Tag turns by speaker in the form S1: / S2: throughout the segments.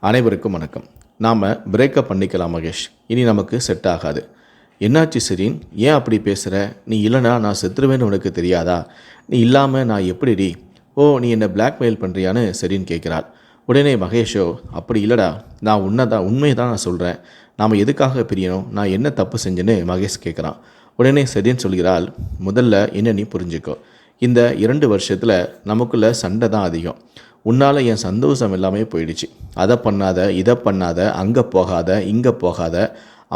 S1: அனைவருக்கும் வணக்கம். நாம் பிரேக்கப் பண்ணிக்கலாம் மகேஷ். இனி நமக்கு செட் ஆகாது. என்னாச்சு சரின்? ஏன் அப்படி பேசுகிற நீ இல்லைனா நான் செத்துருவேன்னு உனக்கு தெரியாதா? நீ இல்லாமல் நான் எப்படிடி? ஓ நீ என்னை பிளாக்மெயில் பண்ணுறியான்னு சரின்னு கேட்குறாள். உடனே மகேஷோ அப்படி இல்லைடா. நான் உன்னை தான் உண்மையை தான் நான் சொல்கிறேன் நாம் எதுக்காக பிரியணும்? நான் என்ன தப்பு செஞ்சேன்னு மகேஷ் கேட்குறான். உடனே சரின்னு சொல்கிறாள் முதல்ல என்ன நீ புரிஞ்சுக்கோ. இந்த இரண்டு வருஷத்தில் நமக்குள்ள சண்டை தான் அதிகம். உன்னால் என் சந்தோஷம் எல்லாமே போயிடுச்சு. அதை பண்ணாத இதை பண்ணாத அங்கே போகாத இங்கே போகாத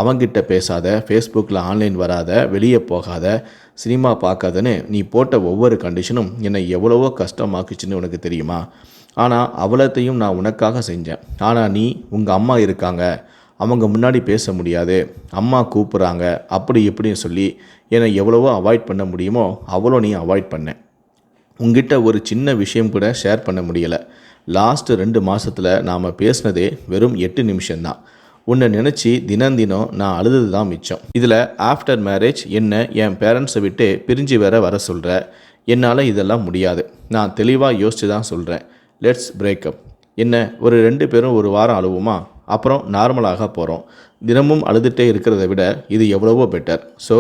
S1: அவங்கிட்ட பேசாத ஃபேஸ்புக்கில் ஆன்லைன் வராத வெளியே போகாத சினிமா பார்க்காதன்னு நீ போட்ட ஒவ்வொரு கண்டிஷனும் என்னை எவ்வளவோ கஷ்டமாக்குச்சுன்னு உனக்கு தெரியுமா? ஆனால் அவ்வளோத்தையும் நான் உனக்காக செஞ்சேன். ஆனால் நீ உங்கள் அம்மா இருக்காங்க. அவங்க முன்னாடி பேச முடியாது. அம்மா கூப்பிட்றாங்க. அப்படி இப்படின்னு சொல்லி என்னை எவ்வளவோ அவாய்ட் பண்ண முடியுமோ அவ்வளோ நீ அவாய்ட் பண்ணேன் உங்ககிட்ட ஒரு சின்ன விஷயம் கூட ஷேர் பண்ண முடியலை. லாஸ்ட்டு ரெண்டு மாதத்தில் நாம் பேசினதே வெறும் எட்டு நிமிஷம்தான். உன்னை நினச்சி தினம் தினம் நான் அழுது தான் மிச்சம். இதில் ஆஃப்டர் மேரேஜ் என்ன என் பேரண்ட்ஸை விட்டு பிரிஞ்சு வேற வர சொல்கிற என்னால் இதெல்லாம் முடியாது. நான் தெளிவாக யோசித்து தான் சொல்கிறேன் லெட்ஸ் பிரேக்கப் என்ன ஒரு ரெண்டு பேரும் ஒரு வாரம் அழுவுமா? அப்புறம் நார்மலாக போகிறோம் தினமும் அழுதுகிட்டே இருக்கிறத விட இது எவ்வளவோ better so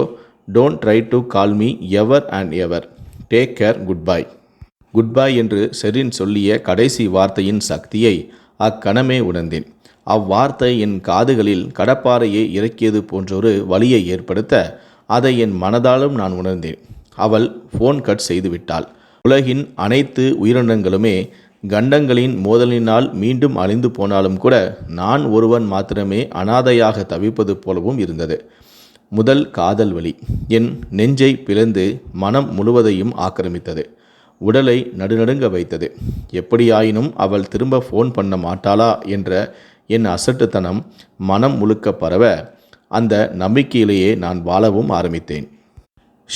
S1: don't try to call me ever and ever take care good bye good bye என்று செரின் சொல்லிய கடைசி வார்த்தையின் சக்தியை அக்கணமே உணர்ந்தேன். அவ்வார்த்தை என் காதுகளில் கடப்பாறையை இறக்கியது போன்றொரு வழியை ஏற்படுத்த அதை என் மனதாலும் நான் உணர்ந்தேன். அவள் ஃபோன் கட் செய்துவிட்டாள். உலகின் அனைத்து உயிரினங்களுமே கண்டங்களின் மோதலினால் மீண்டும் அழிந்து போனாலும் கூட நான் ஒருவன் மாத்திரமே அனாதையாக தவிப்பது போலவும் இருந்தது. முதல் காதல் வலி. என் நெஞ்சை பிளந்து மனம் முழுவதையும் ஆக்கிரமித்தது. உடலை நடுநடுங்க வைத்தது. எப்படியாயினும் அவள் திரும்ப ஃபோன் பண்ண மாட்டாளா என்ற என் அசட்டுத்தனம் மனம் முழுக்க பரவ அந்த நம்பிக்கையிலேயே நான் வாழவும் ஆரம்பித்தேன்.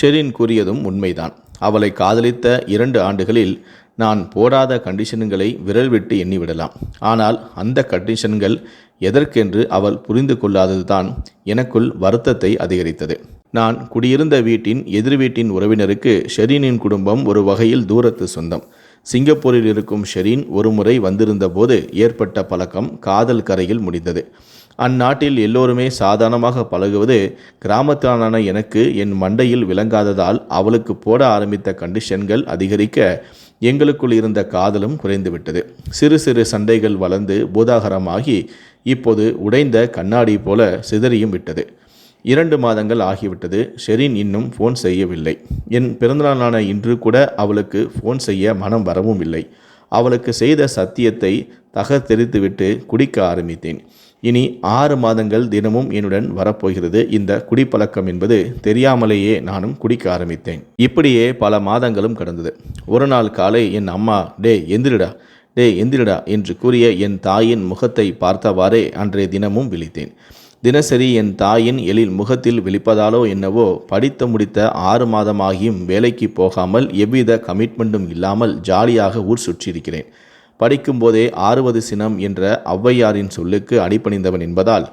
S1: ஷெரின் கூறியதும் உண்மைதான். அவளை காதலித்த இரண்டு ஆண்டுகளில் நான் போடாத கண்டிஷன்களை விரல் விட்டு எண்ணிவிடலாம். ஆனால் அந்த கண்டிஷன்கள் எதற்கென்று அவள் புரிந்து கொள்ளாததுதான் எனக்குள் வருத்தத்தை அதிகரித்தது. நான் குடியிருந்த வீட்டின் எதிர் வீட்டின் உறவினருக்கு ஷெரீனின் குடும்பம் ஒரு வகையில் தூரத்து சொந்தம். சிங்கப்பூரில் இருக்கும் ஷெரீன் ஒருமுறை வந்திருந்த போது ஏற்பட்ட பழக்கம் காதல் கரையில் முடிந்தது. அந்நாட்டில் எல்லோருமே சாதாரணமாக பழகுவது கிராமத்தான எனக்கு என் மண்டையில் விளங்காததால் அவளுக்கு போட ஆரம்பித்த கண்டிஷன்கள் அதிகரிக்க எங்களுக்குள் இருந்த காதலும் குறைந்துவிட்டது. சிறு சிறு சண்டைகள் வளர்ந்து பூதாகரமாகி இப்போது உடைந்த கண்ணாடி போல சிதறியும் விட்டது. இரண்டு மாதங்கள் ஆகிவிட்டது. ஷெரீன் இன்னும் ஃபோன் செய்யவில்லை. என் பிறந்தநாளான இன்று கூட அவளுக்கு ஃபோன் செய்ய மனம் வரவும் இல்லை. அவளுக்கு செய்த சத்தியத்தை தகர்த்தெரித்துவிட்டு குடிக்க ஆரம்பித்தேன். இனி ஆறு மாதங்கள் தினமும் என்னுடன் வரப்போகிறது. இந்த குடிப்பழக்கம் என்பது தெரியாமலேயே நானும் குடிக்க ஆரம்பித்தேன். இப்படியே பல மாதங்களும் கடந்தது. ஒரு நாள் காலை என் அம்மா டே எந்திரிடா டே எந்திரிடா என்று கூறிய என் தாயின் முகத்தை பார்த்தவாறே அன்றைய தினமும் விழித்தேன். தினசரி என் தாயின் எழில் முகத்தில் விழிப்பதாலோ என்னவோ படித்து முடித்த ஆறு மாதமாகியும் வேலைக்கு போகாமல் எவ்வித கமிட்மெண்ட்டும் இல்லாமல் ஜாலியாக ஊர் சுற்றியிருக்கிறேன். படிக்கும்போதே ஆறுவது சினம் என்ற ஔவையாரின் சொல்லுக்கு அடிபணிந்தவன் என்பதால்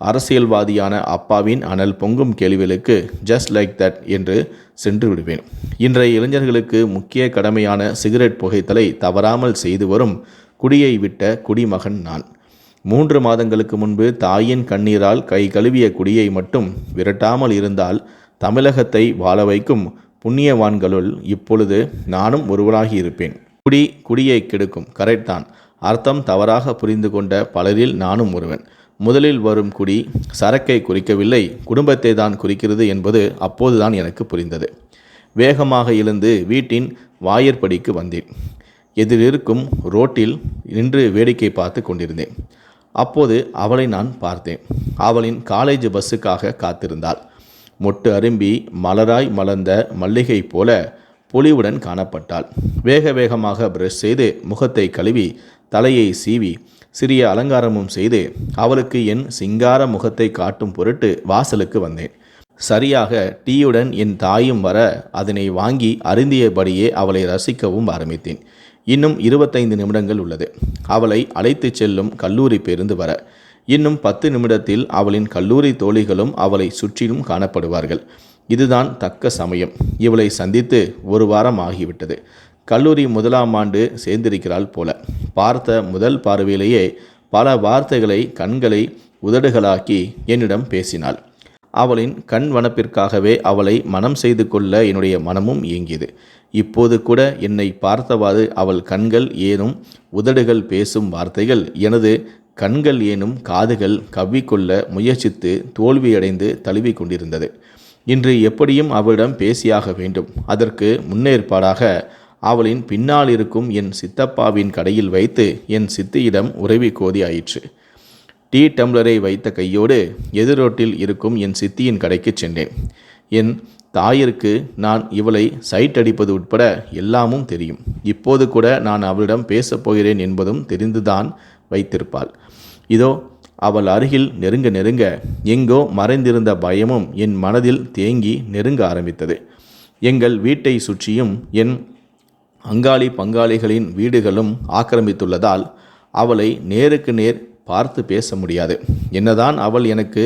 S1: அரசியல்வாதியான அப்பாவின் அனல் பொங்கும் கேள்விகளுக்கு ஜஸ்ட் லைக் தட் என்று சென்று விடுவேன். இன்றைய இளைஞர்களுக்கு முக்கிய கடமையான சிகரெட் புகைத்தலை தவறாமல் செய்து வரும் குடியை விட்ட குடிமகன் நான். மூன்று மாதங்களுக்கு முன்பு தாயின் கண்ணீரால் கை கழுவிய குடியை மட்டும் விரட்டாமல் இருந்தால் தமிழகத்தை வாழ வைக்கும் புண்ணியவான்களுள் இப்பொழுது நானும் ஒருவராகி இருப்பேன். குடி குடியை கெடுக்கும். கரெக்ட் தான். அர்த்தம் தவறாக புரிந்து கொண்ட பலரில் நானும் ஒருவன். முதலில் வரும் குடி சரக்கை குறிக்கவில்லை. குடும்பத்தை தான் குறிக்கிறது என்பது அப்போதுதான் எனக்கு புரிந்தது. வேகமாக எழுந்து வீட்டின் வாயற்படிக்கு வந்தேன். எதிரிருக்கும் ரோட்டில் நின்று வேடிக்கை பார்த்து கொண்டிருந்தேன். அப்போது அவளை நான் பார்த்தேன். அவளின் காலேஜ் பஸ்ஸுக்காக காத்திருந்தாள். மொட்டு அரும்பி மலராய் மலர்ந்த மல்லிகை போல பொலிவுடன் காணப்பட்டாள். வேக வேகமாக பிரஷ் செய்து முகத்தை கழுவி தலையை சீவி சிறிய அலங்காரமும் செய்து அவளுக்கு என் சிங்கார முகத்தை காட்டும் பொருட்டு வாசலுக்கு வந்தேன். சரியாக டீயுடன் என் தாயும் வர அதனை வாங்கி அருந்தியபடியே அவளை ரசிக்கவும் ஆரம்பித்தேன். இன்னும் இருபத்தைந்து நிமிடங்கள் உள்ளது. அவளை அழைத்துச் செல்லும் கல்லூரி பேருந்து வர இன்னும் பத்து நிமிடத்தில் அவளின் கல்லூரி தோழிகளும் அவளை சுற்றிலும் காணப்படுவார்கள். இதுதான் தக்க சமயம். இவளை சந்தித்து ஒரு வாரம் ஆகிவிட்டது. கல்லூரி முதலாம் ஆண்டு சேர்ந்திருக்கிறாள் போல. பார்த்த முதல் பார்வையிலேயே பல வார்த்தைகளை கண்களை உதடுகளாக்கி என்னிடம் பேசினாள். அவளின் கண் வனப்பிற்காகவே அவளை மனம் செய்து கொள்ள என்னுடைய மனமும் இயங்கியது இப்போது கூட என்னை பார்த்தவாறு அவள் கண்கள் ஏனும் உதடுகள் பேசும் வார்த்தைகள் எனது கண்கள் ஏனும் காதுகள் கவ்விக்கொள்ள முயற்சித்து தோல்வியடைந்து தழுவி கொண்டிருந்தது இன்று எப்படியும் அவளிடம் பேசியாக வேண்டும். அதற்கு முன்னேற்பாடாக அவளின் பின்னால் இருக்கும் என் சித்தப்பாவின் கடையில் வைத்து என் சித்தியிடம் உறவி கோதி ஆயிற்று. டீ டம்ளரை வைத்த கையோடு எதிரோட்டில் இருக்கும் என் சித்தியின் கடைக்கு சென்றேன். என் தாயிற்கு நான் இவளை சைட் அடிப்பது உட்பட எல்லாமும் தெரியும். இப்போது கூட நான் அவளிடம் பேசப்போகிறேன் என்பதும் தெரிந்துதான் வைத்திருப்பாள். இதோ அவள் அருகில் நெருங்க நெருங்க எங்கோ மறைந்திருந்த பயமும் என் மனதில் தேங்கி நெருங்க ஆரம்பித்தது. எங்கள் வீட்டை சுற்றியும் என் அங்காளி பங்காளிகளின் வீடுகளும் ஆக்கிரமித்துள்ளதால் அவளை நேருக்கு நேர் பார்த்து பேச முடியாது. என்னதான் அவள் எனக்கு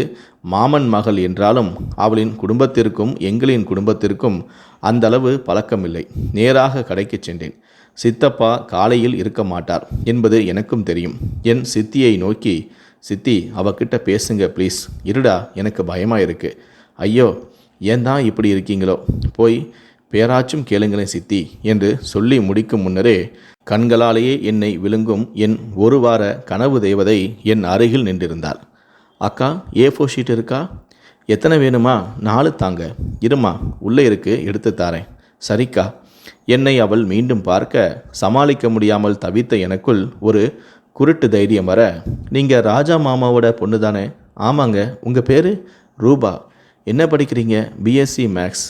S1: மாமன் மகள் என்றாலும் அவளின் குடும்பத்திற்கும் எங்களின் குடும்பத்திற்கும் அந்தளவு பழக்கமில்லை. நேராக கடைக்கு சென்றேன். சித்தப்பா காலையில் இருக்க மாட்டார் என்பது எனக்கும் தெரியும். என் சித்தியை நோக்கி சித்தி அவகிட்ட பேசுங்க ப்ளீஸ் இருடா எனக்கு பயமாக இருக்கு. ஐயோ ஏன் தான் இப்படி இருக்கீங்களோ? போய் பேராச்சும் கேளுங்களேன் சித்தி என்று சொல்லி முடிக்கும் முன்னரே கண்களாலேயே என்னை விழுங்கும் என் ஒரு வார கனவு தேவதை என் அருகில் நின்றிருந்தாள். அக்கா ஏ ஃபோர் ஷீட் இருக்கா? எத்தனை வேணுமா? நாலு தாங்க. இருமா உள்ளே இருக்கு எடுத்து தாரேன். சரிக்கா. என்னை அவள் மீண்டும் பார்க்க சமாளிக்க முடியாமல் தவித்த எனக்குள் ஒரு குருட்டு தைரியம் வர நீங்கள் ராஜா மாமாவோட பொண்ணு தானே ஆமாங்க உங்கள் பேர்? ரூபா. என்ன படிக்கிறீங்க? பிஎஸ்சி மேக்ஸ்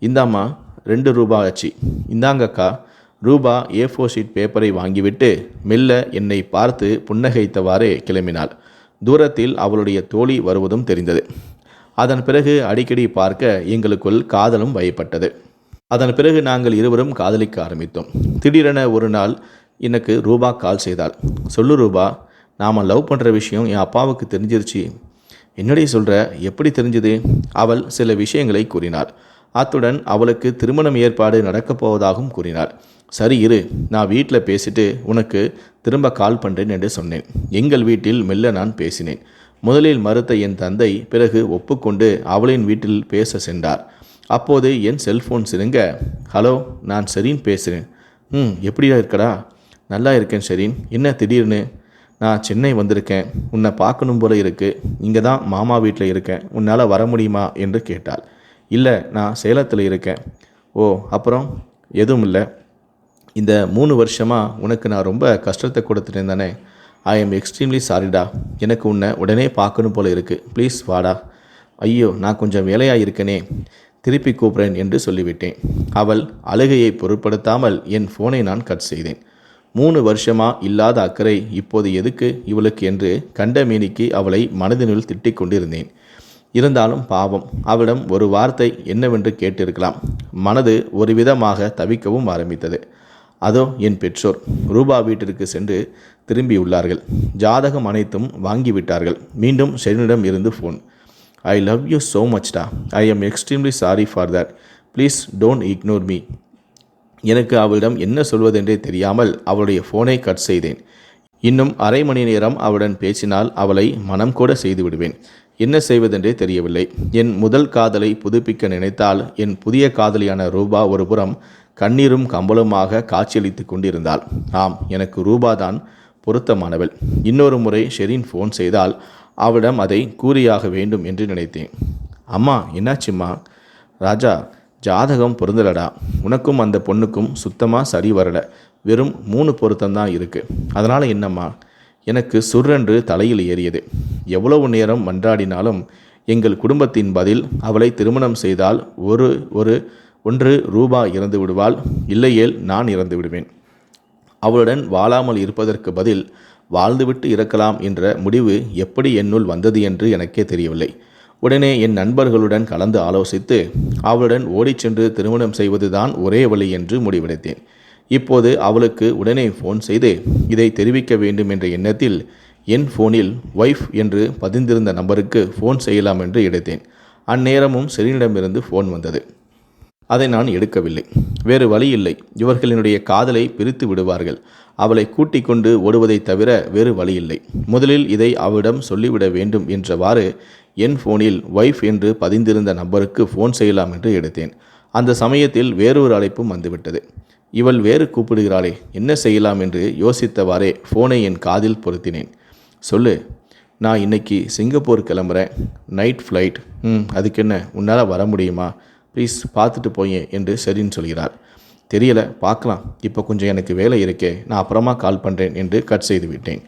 S1: இந்தாம்மா ரெண்டு ரூபா ஆச்சு. இந்தாங்கக்கா ரூபா ஏ ஃபோர் ஷீட் பேப்பரை வாங்கிவிட்டு மெல்ல என்னை பார்த்து புன்னகைத்தவாறே கிளம்பினாள். தூரத்தில் அவளுடைய தோழி வருவதும் தெரிந்தது. அதன் பிறகு அடிக்கடி பார்க்க எங்களுக்குள் காதலும் வயப்பட்டது. அதன் பிறகு நாங்கள் இருவரும் காதலிக்க ஆரம்பித்தோம். திடீரென ஒரு நாள் எனக்கு ரூபா கால் செய்தாள். சொல்லு ரூபா நாம் லவ் பண்ணுற விஷயம் என் அப்பாவுக்கு தெரிஞ்சிருச்சு. என்னடி சொல்கிற எப்படி தெரிஞ்சது? அவள் சில விஷயங்களை கூறினாள். அத்துடன் அவளுக்கு திருமணம் ஏற்பாடு நடக்கப் போவதாகவும் கூறினார் சரி இரு நான் வீட்டில் பேசிட்டு உனக்கு திரும்ப கால் பண்ணுறேன் என்று சொன்னேன். எங்கள் வீட்டில் மெல்ல நான் பேசினேன். முதலில் மறுத்த என் தந்தை பிறகு ஒப்புக்கொண்டு அவளின் வீட்டில் பேச சென்றார். அப்போது என் செல்ஃபோன் சிறுங்க ஹலோ நான் செரீன் பேசுகிறேன் ம் எப்படியா இருக்கடா? நல்லா இருக்கேன் ஷெரீன். என்ன திடீர்னு? நான் சென்னை வந்திருக்கேன். உன்னை பார்க்கணும் போல இருக்குது இங்கே தான் மாமா வீட்டில் இருக்கேன். உன்னால் வர முடியுமா? என்று கேட்டாள். இல்லை நான் சேலத்தில் இருக்கேன். ஓ அப்புறம்? எதுவும் இல்லை. இந்த மூணு வருஷமாக உனக்கு நான் ரொம்ப கஷ்டத்தை கொடுத்துட்டு தானே? ஐ எம் எக்ஸ்ட்ரீம்லி சாரிடா எனக்கு உன்னை உடனே பார்க்கணும் போல இருக்குது ப்ளீஸ் வாடா ஐயோ நான் கொஞ்சம் வேலையாக இருக்கனே. திருப்பி கூப்பிட்றேன் என்று சொல்லிவிட்டேன். அவள் அழுகையை பொருட்படுத்தாமல் என் ஃபோனை நான் கட் செய்தேன். மூணு வருஷமா இல்லாத அக்கறை இப்போது எதுக்கு இவளுக்கு என்று கண்டமேனிக்கு அவளை மனதினுள் திட்டிக் கொண்டிருந்தேன். இருந்தாலும் பாவம் அவளிடம் ஒரு வார்த்தை என்னவென்று கேட்டிருக்கலாம். மனது ஒரு விதமாக தவிக்கவும் ஆரம்பித்தது. அதோ என் பெற்றோர் ரூபா வீட்டிற்கு சென்று திரும்பியுள்ளார்கள் ஜாதகம் அனைத்தும் வாங்கிவிட்டார்கள் மீண்டும் ஷெரினிடம் இருந்து phone I love you so மச்டா I am extremely sorry for that please don't ignore me எனக்கு அவளிடம் என்ன சொல்வதென்றே தெரியாமல் அவளுடைய ஃபோனை கட் செய்தேன். இன்னும் அரை மணி நேரம் அவளுடன் பேசினால் அவளை மனம் கூட செய்து விடுவேன். என்ன செய்வதென்றே தெரியவில்லை. என் முதல் காதலை புதுப்பிக்க நினைத்தால் என் புதிய காதலியான ரூபா ஒருபுறம் கண்ணீரும் கம்பளுமாக காட்சியளித்து கொண்டிருந்தாள். ஆம் எனக்கு ரூபாதான் பொருத்தமானவள். இன்னொரு முறை ஷெரீன் ஃபோன் செய்தால் அவளிடம் அதை கூறியாக வேண்டும் என்று நினைத்தேன். அம்மா என்னாச்சும்மா? ராஜா ஜாதகம் பொருந்தலடா. உனக்கும் அந்த பொண்ணுக்கும் சுத்தமாக சரி வரலை. வெறும் மூணு பொருத்தம்தான் இருக்குது அதனால் என்னம்மா? எனக்கு சுர்ரென்று தலையில் ஏறியது. எவ்வளவு நேரம் மன்றாடினாலும் எங்கள் குடும்பத்தின் பதில் அவளை திருமணம் செய்தால் ஒரு ஒரு ஒன்று ரூபா இறந்து விடுவாள். இல்லையேல் நான் இறந்து விடுவேன். அவளுடன் வாழாமல் இருப்பதற்கு பதில் வாழ்ந்துவிட்டு இறக்கலாம் என்ற முடிவு எப்படி என்னுள் வந்தது என்று எனக்கே தெரியவில்லை. உடனே என் நண்பர்களுடன் கலந்து ஆலோசித்து அவளுடன் ஓடிச் சென்று திருமணம் செய்வதுதான் ஒரே வழி என்று முடிவெடுத்தேன். இப்போது அவளுக்கு உடனே ஃபோன் செய்து இதை தெரிவிக்க வேண்டும் என்ற எண்ணத்தில் என் ஃபோனில் ஒய்ஃப் என்று பதிந்திருந்த நம்பருக்கு ஃபோன் செய்யலாம் என்று எடுத்தேன். அந்நேரமும் செரீனிடமிருந்து ஃபோன் வந்தது. அதை நான் எடுக்கவில்லை. வேறு வழி இல்லை. இவர்களினுடைய காதலை பிரித்து விடுவார்கள். அவளை கூட்டிக் கொண்டு ஓடுவதைத் தவிர வேறு வழியில்லை முதலில் இதை அவளிடம் சொல்லிவிட வேண்டும் என்றவாறு என் ஃபோனில் ஒய்ஃப் என்று பதிந்திருந்த நம்பருக்கு ஃபோன் செய்யலாம் என்று எடுத்தேன். அந்த சமயத்தில் வேறொரு அழைப்பும் வந்துவிட்டது. இவள் வேறு கூப்பிடுகிறாளே என்ன செய்யலாம் என்று யோசித்தவாறே ஃபோனை என் காதில் பொருத்தினேன். சொல்லு நான் இன்னைக்கு சிங்கப்பூர் கிளம்புறேன். Night flight. ம் அதுக்கு என்ன உன்னால் வர முடியுமா? ப்ளீஸ் பார்த்துட்டு போயேன் என்று சரின்னு சொல்கிறார் தெரியல பார்க்கலாம். இப்போ கொஞ்சம் எனக்கு வேலை இருக்கே நான் அப்புறமா கால் பண்ணுறேன் என்று கட் செய்து விட்டேன்.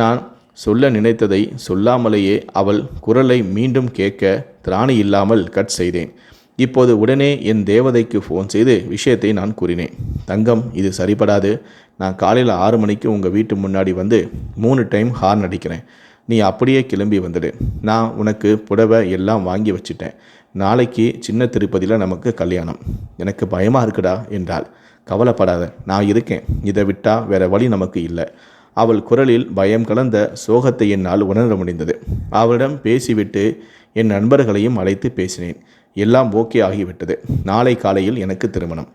S1: நான் சொல்ல நினைத்ததை சொல்லாமலேயே அவள் குரலை மீண்டும் கேட்க திராணி இல்லாமல் கட் செய்தேன். இப்போது உடனே என் தேவதைக்கு ஃபோன் செய்து விஷயத்தை நான் கூறினேன். தங்கம் இது சரிப்படாது நான் காலையில் ஆறு மணிக்கு உங்கள் வீட்டு முன்னாடி வந்து மூணு டைம் ஹார்ன் அடிக்கிறேன். நீ அப்படியே கிளம்பி வந்துடு. நான் உனக்கு புடவை எல்லாம் வாங்கி வச்சிட்டேன். நாளைக்கு சின்ன திருப்பதியில் நமக்கு கல்யாணம். எனக்கு பயமாக இருக்குடா என்றாள். கவலைப்படாத நான் இருக்கேன். இதை விட்டால் வேறு வழி நமக்கு இல்லை. அவள் குரலில் பயம் கலந்த சோகத்தை என்னால் உணர முடிந்தது. அவளிடம் பேசிவிட்டு என் நண்பர்களையும் அழைத்து பேசினேன். எல்லாம் ஓகே ஆகிவிட்டது. நாளை காலையில் எனக்கு திருமணம்.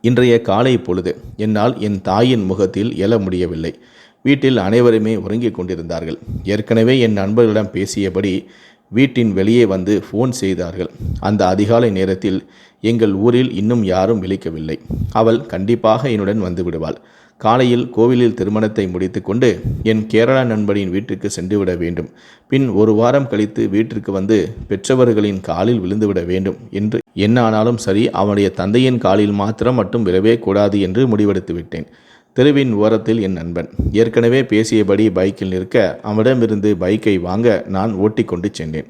S1: இன்றைய காலை பொழுது என்னால் என் தாயின் முகத்தில் எழ முடியவில்லை. வீட்டில் அனைவருமே உறங்கிக் கொண்டிருந்தார்கள். ஏற்கனவே என் நண்பர்களிடம் பேசியபடி வீட்டின் வெளியே வந்து ஃபோன் செய்தார்கள். அந்த அதிகாலை நேரத்தில் எங்கள் ஊரில் இன்னும் யாரும் விழிக்கவில்லை. அவள் கண்டிப்பாக என்னுடன் வந்து விடுவாள். காலையில் கோவிலில் திருமணத்தை முடித்துக்கொண்டு என் கேரளா நண்பனின் வீட்டுக்கு சென்றுவிட வேண்டும். பின் ஒரு வாரம் கழித்து வீட்டிற்கு வந்து பெற்றவர்களின் காலில் விழுந்துவிட வேண்டும் என்று என்ன ஆனாலும் சரி அவனுடைய தந்தையின் காலில் மாத்திரம் மட்டும் விழவே கூடாது என்று முடிவெடுத்து விட்டேன். தெருவின் ஓரத்தில் என் நண்பன். ஏற்கனவே பேசியபடி பைக்கில் நிற்க அவனிடமிருந்து பைக்கை வாங்க நான் ஓட்டிக்கொண்டு சென்றேன்.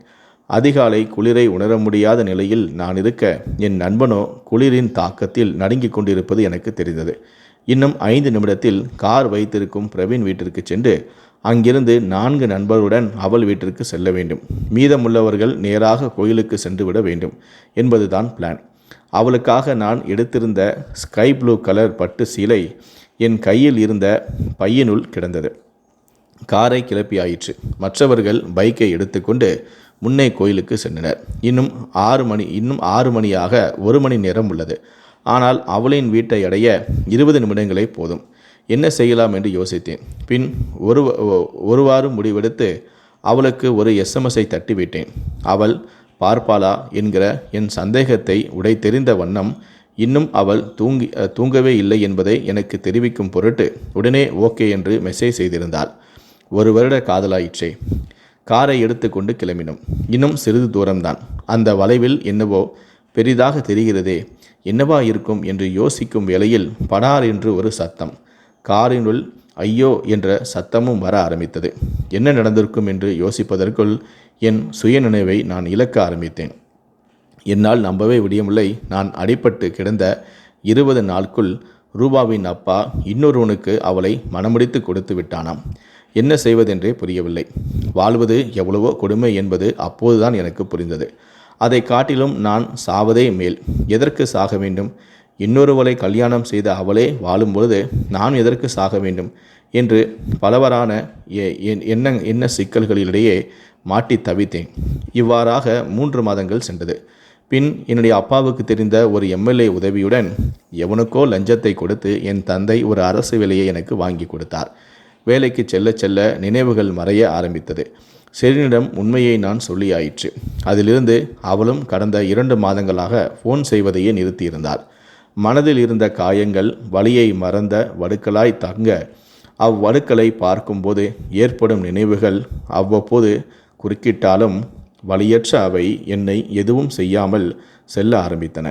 S1: அதிகாலை குளிரை உணர முடியாத நிலையில் நான் இருக்க என் நண்பனோ குளிரின் தாக்கத்தில் நடுங்கிக் கொண்டிருப்பது எனக்கு தெரிந்தது. இன்னும் ஐந்து நிமிடத்தில் கார் வைத்திருக்கும் பிரவீன் வீட்டிற்கு சென்று அங்கிருந்து நான்கு நண்பர்களுடன் அவள் வீட்டிற்கு செல்ல வேண்டும். மீதமுள்ளவர்கள் நேராக கோயிலுக்கு சென்று விட வேண்டும் என்பதுதான் பிளான் அவளுக்காக நான் எடுத்திருந்த ஸ்கை ப்ளூ கலர் பட்டு சீலை என் கையில் இருந்த பையனுள் கிடந்தது. காரை கிளப்பி ஆயிற்று மற்றவர்கள் பைக்கை எடுத்துக்கொண்டு முன்னே கோயிலுக்கு சென்றனர். இன்னும் ஆறு மணி இன்னும் ஆறு மணியாக ஒரு மணி நேரம் உள்ளது. ஆனால் அவளின் வீட்டை அடைய இருபது நிமிடங்களே போதும். என்ன செய்யலாம் என்று யோசித்தேன். பின் ஒரு ஒருவாறு முடிவெடுத்து அவளுக்கு ஒரு எஸ்எம்எஸை தட்டிவிட்டேன். அவள் பார்ப்பாளா? என்கிற என் சந்தேகத்தை உடை தெரிந்த வண்ணம் இன்னும் அவள் தூங்கி தூங்கவே இல்லை என்பதை எனக்கு தெரிவிக்கும் பொருட்டு உடனே ஓகே என்று மெசேஜ் செய்திருந்தாள். ஒரு வருட காதலாயிற்றே. காரை எடுத்துக்கொண்டு கிளம்பினோம். இன்னும் சிறிது தூரம்தான். அந்த வளைவில் என்னவோ பெரிதாக தெரிகிறதே. என்னவா இருக்கும் என்று யோசிக்கும் வேளையில் படார் என்று ஒரு சத்தம். காரினுள் ஐயோ என்ற சத்தமும் வர ஆரம்பித்தது. என்ன நடந்திருக்கும் என்று யோசிப்பதற்குள் என் சுயநினைவை நான் இழக்க ஆரம்பித்தேன். என்னால் நம்பவே முடியவில்லை. நான் அடிபட்டு கிடந்த இருபது நாட்குள் ரூபாவின் அப்பா இன்னொருவனுக்கு அவளை மனமுடித்து கொடுத்து விட்டானாம். என்ன செய்வதென்றே புரியவில்லை. வாழ்வது எவ்வளவோ கொடுமை என்பது அப்போதுதான் எனக்கு புரிந்தது. அதை காட்டிலும் நான் சாவதே மேல். எதற்கு சாக வேண்டும்? இன்னொருவளை கல்யாணம் செய்த அவளே வாழும்பொழுது நான் எதற்கு சாக வேண்டும்? என்று பலவரான என்ன என்ன சிக்கல்களிடையே மாட்டி தவித்தேன். இவ்வாறாக மூன்று மாதங்கள் சென்றது. பின் என்னுடைய அப்பாவுக்கு தெரிந்த ஒரு எம்எல்ஏ உதவியுடன் எவனுக்கோ லஞ்சத்தை கொடுத்து என் தந்தை ஒரு அரசு வேலையை எனக்கு வாங்கி கொடுத்தார். வேலைக்கு செல்ல செல்ல நினைவுகள் மறைய ஆரம்பித்தது. செரினிடம் உண்மையை நான் சொல்லியாயிற்று. அதிலிருந்து அவளும் கடந்த இரண்டு மாதங்களாக ஃபோன் செய்வதையே நிறுத்தியிருந்தாள் மனதில் இருந்த காயங்கள் வலியை மறந்த வடுக்களாய் தங்க அவ்வடுக்களை பார்க்கும்போது ஏற்படும் நினைவுகள் அவ்வப்போது குறுக்கிட்டாலும் வழியற்ற அவை என்னை எதுவும் செய்யாமல் செல்ல ஆரம்பித்தன.